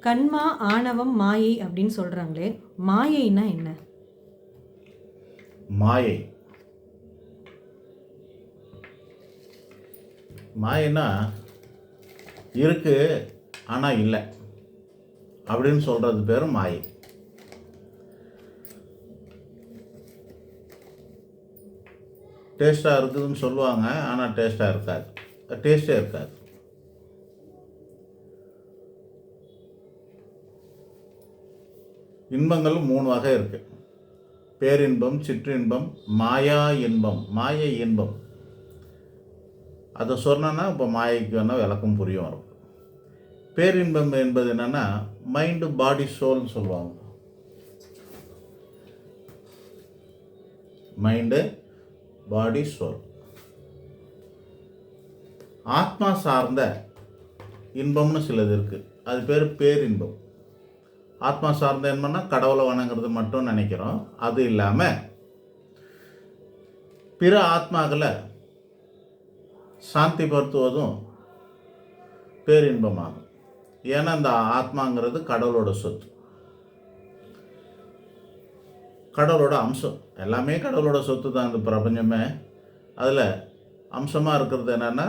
கண்மா ஆணவம் மாயை அப்படின்னு சொல்கிறாங்களே மாயைனா என்ன? மாயை. மாயைன்னா இருக்கு ஆனால் இல்லை அப்படின்னு சொல்கிறது பேர் மாயை. டேஸ்ட்டாக இருக்குதுன்னு சொல்லுவாங்க ஆனால் டேஸ்ட்டாக இருக்காது. டேஸ்ட்டே இருக்காது. இன்பங்கள் மூணு வகை இருக்குது பேரின்பம் சிற்றின்பம் மாயா இன்பம் மாய இன்பம். அதை சொன்னேன்னா இப்போ மாயைக்கு வேணால் விளக்கம் புரியும் வரும். பேரின்பம் என்பது என்னென்னா மைண்டு பாடி சோல்னு சொல்லுவாங்க. மைண்டு பாடி சோல் ஆத்மா சார்ந்த இன்பம்னு சிலது இருக்குது அது பேர் பேரின்பம். ஆத்மா சார்ந்த என்னன்னா கடவுளை வணங்குறது மட்டும் நினைக்கிறோம். அது இல்லாமல் பிற ஆத்மாக்களை சாந்திப்படுத்துவதும் பேரின்பமாகும். ஏன்னா இந்த ஆத்மாங்கிறது கடவுளோட சொத்து. கடவுளோட அம்சம். எல்லாமே கடவுளோட சொத்து தான் இந்த பிரபஞ்சமே. அதில் அம்சமாக இருக்கிறது என்னென்னா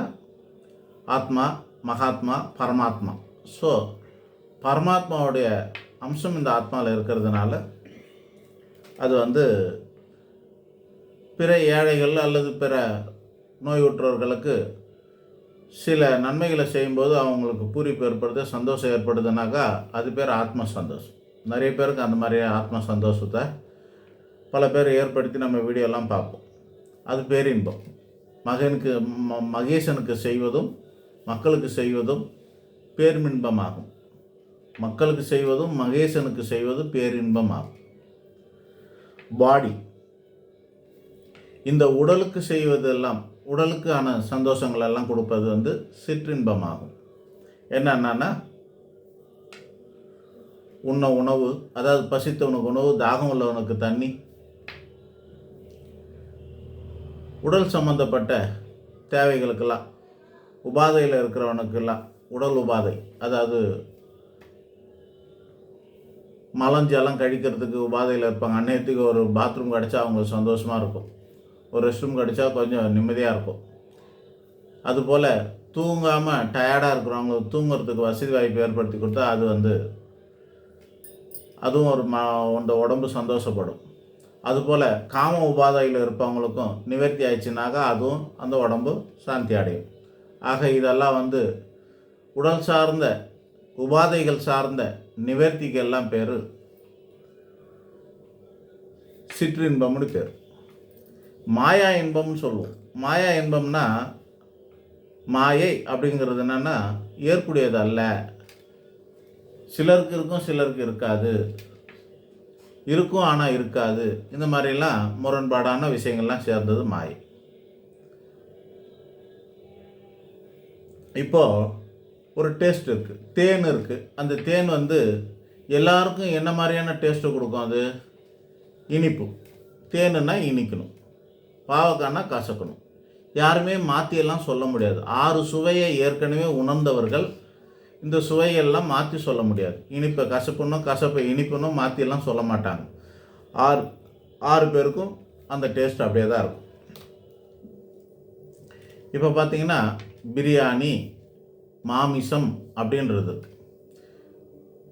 ஆத்மா மகாத்மா பரமாத்மா. ஸோ பரமாத்மாவுடைய அம்சம் இந்த ஆத்மாவில் இருக்கிறதுனால அது வந்து பிற ஏழைகள் அல்லது பிற நோயுற்றவர்களுக்கு சில நன்மைகளை செய்யும்போது அவங்களுக்கு பூரிப்பு ஏற்படுது சந்தோஷம் ஏற்படுதுனாக்கா அது பேர் ஆத்ம சந்தோஷம் நிறைய பேருக்கு அந்த மாதிரி ஆத்ம சந்தோஷத்தை பல பேர் ஏற்படுத்தி நம்ம வீடியோலாம் பார்ப்போம். அது பேரின்பம். மகனுக்கு ம மகேசனுக்கு செய்வதும் மக்களுக்கு செய்வதும் பேர்மின்பமாகும். மக்களுக்கு செய்வதும் மகேசனுக்கு செய்வதும் பேரின்பமாகும். பாடி. இந்த உடலுக்கு செய்வதெல்லாம் உடலுக்கான சந்தோஷங்கள் எல்லாம் கொடுப்பது வந்து சிற்றின்பமாகும். என்னென்னா உண்ண உணவு அதாவது பசித்தவனுக்கு உணவு தாகம் உள்ளவனுக்கு தண்ணி உடல் சம்பந்தப்பட்ட தேவைகளுக்கெல்லாம் உபாதையில் இருக்கிறவனுக்கெல்லாம் உடல் உபாதை அதாவது மலஞ்செல்லாம் கழிக்கிறதுக்கு உபாதையில் இருப்பாங்க. அன்னையத்துக்கு ஒரு பாத்ரூம் கிடச்சா அவங்களுக்கு சந்தோஷமாக இருக்கும். ஒரு ரெஸ்ட் ரூம் கிடச்சா கொஞ்சம் நிம்மதியாக இருக்கும். அதுபோல் தூங்காமல் டயர்டாக இருக்கிறவங்களுக்கு தூங்குறதுக்கு வசதி வாய்ப்பு ஏற்படுத்தி கொடுத்தா அது வந்து அதுவும் ஒரு ம உண்ட உடம்பு சந்தோஷப்படும். அதுபோல் காம உபாதையில் இருப்பவங்களுக்கும் நிவர்த்தி ஆயிடுச்சுனாக்கா அதுவும் அந்த உடம்பு சாந்தி அடையும். ஆக இதெல்லாம் வந்து உடல் சார்ந்த உபாதைகள் சார்ந்த நிவர்த்திக்கு எல்லாம் பேர் சிற்றின்பம்னு பேர். மாயா இன்பம்னு சொல்லுவோம். மாயா இன்பம்னா மாயை அப்படிங்கிறது என்னென்னா ஏற்புடையது அல்ல. சிலருக்கு இருக்கும் சிலருக்கு இருக்காது. இருக்கும் ஆனால் இருக்காது. இந்த மாதிரிலாம் முரண்பாடான விஷயங்கள்லாம் சேர்ந்தது மாயை. இப்போது ஒரு டேஸ்ட் இருக்குது தேன் இருக்குது அந்த தேன் வந்து எல்லாருக்கும் என்ன மாதிரியான டேஸ்ட்டு கொடுக்கும் அது? இனிப்பு. தேனுன்னா இனிக்கணும். பாவக்காய்னா கசக்கணும். யாருமே மாற்றியெல்லாம் சொல்ல முடியாது. ஆறு சுவையை ஏற்கனவே உணர்ந்தவர்கள் இந்த சுவையெல்லாம் மாற்றி சொல்ல முடியாது. இனிப்பை கசப்புன்னும் கசப்பை இனிப்புன்னும் மாற்றியெல்லாம் சொல்ல மாட்டாங்க. ஆறு ஆறு பேருக்கும் அந்த டேஸ்ட் அப்படியே தான் இருக்கும். இப்போ பார்த்தீங்கன்னா பிரியாணி மாமிசம் அப்படின்றது.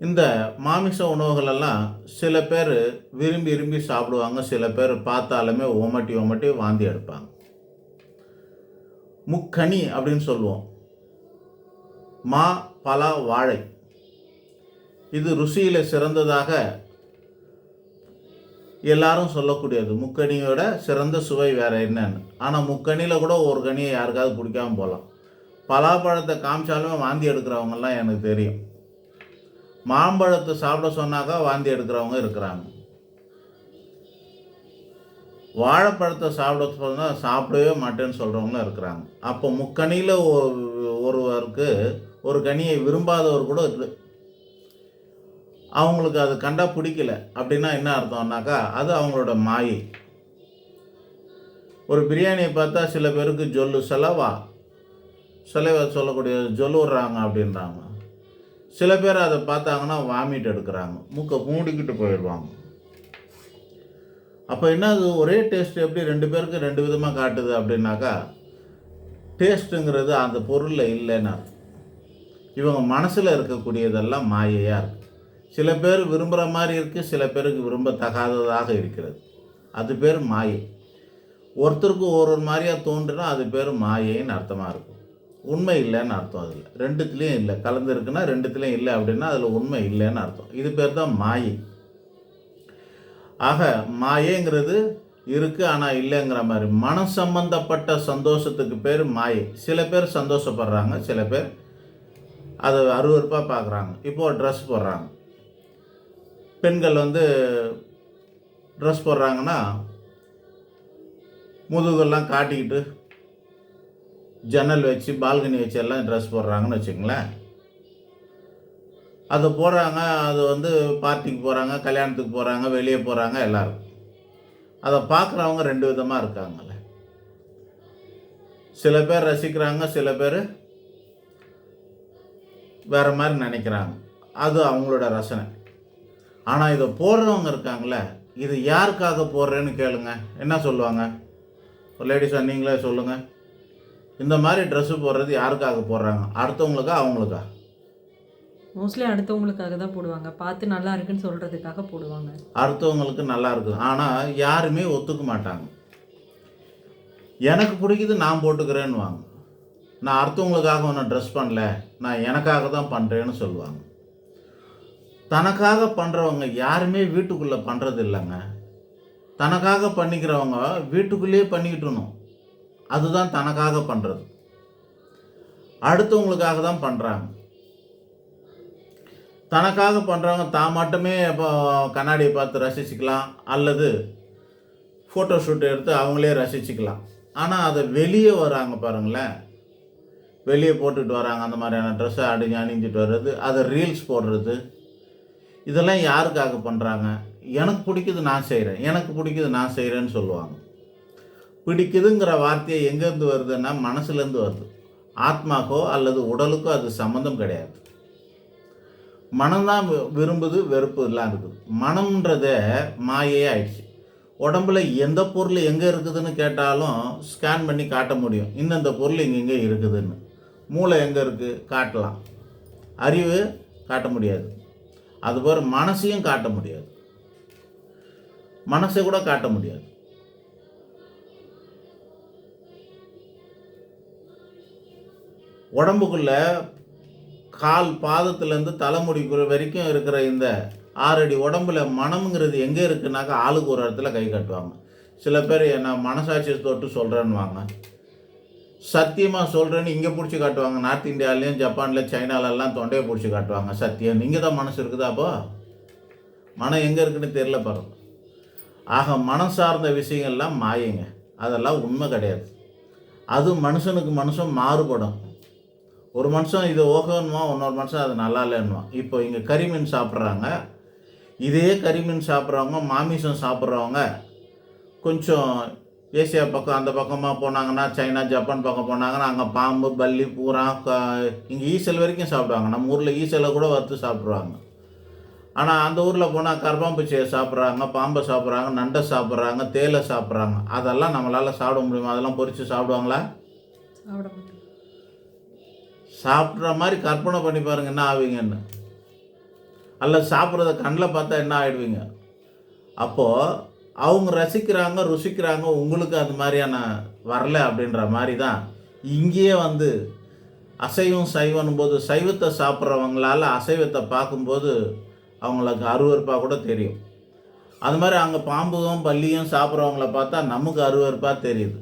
இந்த மாமிச உணவுகளெல்லாம் சில பேர் விரும்பி விரும்பி சாப்பிடுவாங்க சில பேர் பார்த்தாலுமே ஓமட்டி ஓமட்டி வாந்தி எடுப்பாங்க. முக்கனி அப்படின்னு சொல்லுவோம். மா பலா வாழை. இது ருசியில் சிறந்ததாக எல்லாரும் சொல்லக்கூடியது. முக்கனியோட சிறந்த சுவை வேற என்னன்னு. ஆனால் முக்கனியில் கூட ஒரு கனியை யாருக்காவது பிடிக்காமல் போகலாம். பலாப்பழத்தை காமிச்சாலுமே வாந்தி எடுக்கிறவங்கெல்லாம் எனக்கு தெரியும். மாம்பழத்தை சாப்பிட சொன்னாக்கா வாந்தி எடுக்கிறவங்க இருக்கிறாங்க. வாழைப்பழத்தை சாப்பிட சொன்னால் சாப்பிடவே மாட்டேன்னு சொல்கிறவங்களும் இருக்கிறாங்க. அப்போ முக்கனியில் ஒருவருக்கு ஒரு கனியை விரும்பாதவர் கூட இருக்குது அவங்களுக்கு அது கண்டா பிடிக்கல. அப்படின்னா என்ன அர்த்தம்னாக்கா அது அவங்களோட மாயை. ஒரு பிரியாணியை பார்த்தா சில பேருக்கு ஜொல்லு செலவா செலவை சொல்லக்கூடிய ஜொலுறாங்க அப்படின்றாங்க. சில பேர் அதை பார்த்தாங்கன்னா வாமிட் எடுக்கிறாங்க. மூக்கை மூடிக்கிட்டு போயிடுவாங்க. அப்போ என்னது? ஒரே டேஸ்ட் எப்படி ரெண்டு பேருக்கு ரெண்டு விதமாக காட்டுது அப்படின்னாக்கா டேஸ்ட்டுங்கிறது அந்த பொருளில் இல்லைன்னு இவங்க மனசில் இருக்கக்கூடியதெல்லாம் மாயையாக இருக்குது சில பேர் விரும்புகிற மாதிரி இருக்குது சில பேருக்கு விரும்பத்தகாததாக இருக்கிறது. அது பேர் மாயை. ஒருத்தருக்கு ஒரு ஒரு மாதிரியாக தோன்றுனா அது பேர் மாயைன்னு அர்த்தமாக இருக்கும். உண்மை இல்லைன்னு அர்த்தம் அதில். ரெண்டுத்துலேயும் இல்லை. கலந்துருக்குன்னா ரெண்டுத்துலேயும் இல்லை அப்படின்னா அதில் உண்மை இல்லைன்னு அர்த்தம். இது பேர் தான் மாயை. ஆக மாயைங்கிறது இருக்குது ஆனால் இல்லைங்கிற மாதிரி. மனம் சம்பந்தப்பட்ட சந்தோஷத்துக்கு பேர் மாயை. சில பேர் சந்தோஷப்படுறாங்க சில பேர் அதை அருவருப்பாக பார்க்குறாங்க இப்போது ட்ரெஸ் போடுறாங்க. பெண்கள் வந்து ட்ரெஸ் போடுறாங்கன்னா முதுகெல்லாம் காட்டிக்கிட்டு ஜன்னல் வச்சு பால்கனி வச்சு எல்லாம் ட்ரெஸ் போடுறாங்கன்னு வச்சுங்களேன் அதை போடுறாங்க அது வந்து பார்ட்டிக்கு போகிறாங்க கல்யாணத்துக்கு போகிறாங்க வெளியே போகிறாங்க எல்லோரும். அதை பார்க்குறவங்க ரெண்டு விதமாக இருக்காங்கல்ல. சில பேர் ரசிக்கிறாங்க சில பேர் வேறு மாதிரி நினைக்கிறாங்க. அது அவங்களோட ரசனை. ஆனால் இதை போடுறவங்க இருக்காங்களே இது யாருக்காக போடுறேன்னு கேளுங்க. என்ன சொல்லுவாங்க? ஒரு லேடிஸாக நீங்களே சொல்லுங்கள் இந்த மாதிரி ட்ரெஸ்ஸு போடுறது யாருக்காக போடுறாங்க? அடுத்தவங்களுக்கா அவங்களுக்கா? மோஸ்ட்லி அடுத்தவங்களுக்காக தான் போடுவாங்க. பார்த்து நல்லா இருக்குன்னு சொல்கிறதுக்காக போடுவாங்க. அடுத்தவங்களுக்கு நல்லா இருக்குது. ஆனால் யாருமே ஒத்துக்க மாட்டாங்க. எனக்கு பிடிக்குது நான் போட்டுக்கிறேன்னு வாங்க நான் அடுத்தவங்களுக்காக ஒன்றும் ட்ரெஸ் பண்ணல நான் எனக்காக தான் பண்ணுறேன்னு சொல்லுவாங்க. தனக்காக பண்ணுறவங்க யாருமே வீட்டுக்குள்ளே பண்ணுறது இல்லைங்க. தனக்காக பண்ணிக்கிறவங்க வீட்டுக்குள்ளேயே பண்ணிக்கிட்டணும் அதுதான் தனக்காக பண்ணுறது அடுத்தவங்களுக்காக தான் பண்ணுறாங்க தனக்காக பண்ணுறவங்க தான் மட்டுமே இப்போ கண்ணாடியை பார்த்து ரசிச்சுக்கலாம் அல்லது ஃபோட்டோ ஷூட் எடுத்து அவங்களே ரசிச்சுக்கலாம். ஆனால் அதை வெளியே வராங்க பாருங்களேன். வெளியே போட்டுட்டு வராங்க அந்த மாதிரியான ட்ரெஸ்ஸை அடிஞ்சு அணிஞ்சிட்டு வர்றது அதை ரீல்ஸ் போடுறது. இதெல்லாம் யாருக்காக பண்ணுறாங்க எனக்கு பிடிக்குது நான் செய்கிறேன் எனக்கு பிடிக்குது நான் செய்கிறேன்னு சொல்லுவாங்க. பிடிக்குதுங்கிற வார்த்தையை எங்கேருந்து வருதுன்னா மனசுலேருந்து வருது. ஆத்மாக்கோ அல்லது உடலுக்கோ அது சம்மந்தம் கிடையாது. மனம்தான் வி- விரும்புது வெறுப்பு எல்லாம் இருக்குது. மனம்ன்றதே மாயே ஆயிடுச்சு. உடம்புல எந்த பொருள் எங்கே இருக்குதுன்னு கேட்டாலும் ஸ்கேன் பண்ணி காட்ட முடியும். இந்தந்த பொருள் இங்கே இங்கே இருக்குதுன்னு. மூளை எங்கே இருக்குது காட்டலாம். அறிவு காட்ட முடியாது. அதுபோல் மனசையும் காட்ட முடியாது. மனசை கூட காட்ட முடியாது. உடம்புக்குள்ள கால் பாதத்துலேருந்து தலைமுடி வரைக்கும் இருக்கிற இந்த ஆறடி உடம்புல மனம்ங்கிறது எங்கே இருக்குனாக்கா ஆளுக்கு ஒரு இடத்துல கை கட்டுவாங்க. சில பேர் என்ன மனசாட்சியை தொட்டு சொல்கிறேன்னுவாங்க சத்தியமாக சொல்கிறேன்னு இங்கே பிடிச்சி காட்டுவாங்க. நார்த் இந்தியாவிலையும் ஜப்பானில் சைனாலெல்லாம் தொண்டையை பிடிச்சி காட்டுவாங்க. சத்தியம். இங்கே தான் மனசு இருக்குதா அப்போ? மனம் எங்கே இருக்குன்னு தெரில பாருங்க ஆக மனம் சார்ந்த விஷயங்கள்லாம் மாயங்க. அதெல்லாம் உண்மை கிடையாது. அது மனுஷனுக்கு மனுஷன் மாறுபடும். ஒரு மனுஷன் இது ஓகேன்னுவா இன்னொரு மனுஷன் அது நல்லா இல்லைன்னுவான். இப்போ இங்கே கறிமீன் சாப்பிட்றாங்க. இதே கறிமீன் சாப்பிட்றவங்க மாமிசம் சாப்பிட்றவங்க கொஞ்சம் ஏசியா பக்கம் அந்த பக்கமாக போனாங்கன்னா சைனா ஜப்பான் பக்கம் போனாங்கன்னா அங்கே பாம்பு பல்லி பூரா இங்கே ஈசல் வரைக்கும் சாப்பிடுவாங்க. நம்ம ஊரில் ஈசலை கூட வறுத்து சாப்பிடுவாங்க ஆனால் அந்த ஊரில் போனால் கர்பாம்பூச்சியை சாப்பிட்றாங்க பாம்பை சாப்பிட்றாங்க நண்டை சாப்பிட்றாங்க தேலை சாப்பிட்றாங்க. அதெல்லாம் நம்மளால் சாப்பிட முடியுமா? அதெல்லாம் பொறித்து சாப்பிடுவாங்களா? சாப்பிட முடியும் சாப்பிட்ற மாதிரி கற்பனை பண்ணி பாருங்க என்ன ஆவீங்கன்னு. அல்ல சாப்பிட்றத கண்ணில் பார்த்தா என்ன ஆகிடுவீங்க அப்போது அவங்க ரசிக்கிறாங்க ருசிக்கிறாங்க உங்களுக்கு அது மாதிரியான வரல அப்படின்ற மாதிரி தான் இங்கேயே வந்து அசைவம் சைவனும் போது சைவத்தை சாப்பிட்றவங்களால அசைவத்தை பார்க்கும்போது அவங்களுக்கு அருவருப்பாக கூட தெரியும். அது மாதிரி அங்கே பாம்பும் பல்லியும் சாப்பிட்றவங்கள பார்த்தா நமக்கு அருவருப்பாக தெரியுது.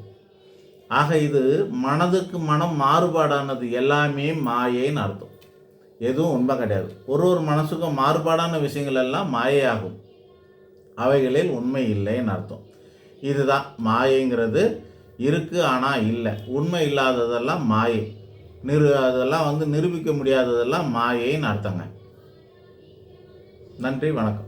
ஆக இது மனதுக்கு மனம் மாறுபாடானது எல்லாமே மாயைன்னு அர்த்தம். எதுவும் உண்மை கிடையாது. ஒரு ஒரு மனசுக்கும் மாறுபாடான விஷயங்கள் எல்லாம் மாயையாகும். அவைகளில் உண்மை இல்லைன்னு அர்த்தம். இதுதான் மாயைங்கிறது. இருக்குது ஆனால் இல்லை. உண்மை இல்லாததெல்லாம் மாயை. நிரு அதெல்லாம் வந்து நிரூபிக்க முடியாததெல்லாம் மாயைன்னு அர்த்தங்க. நன்றி வணக்கம்.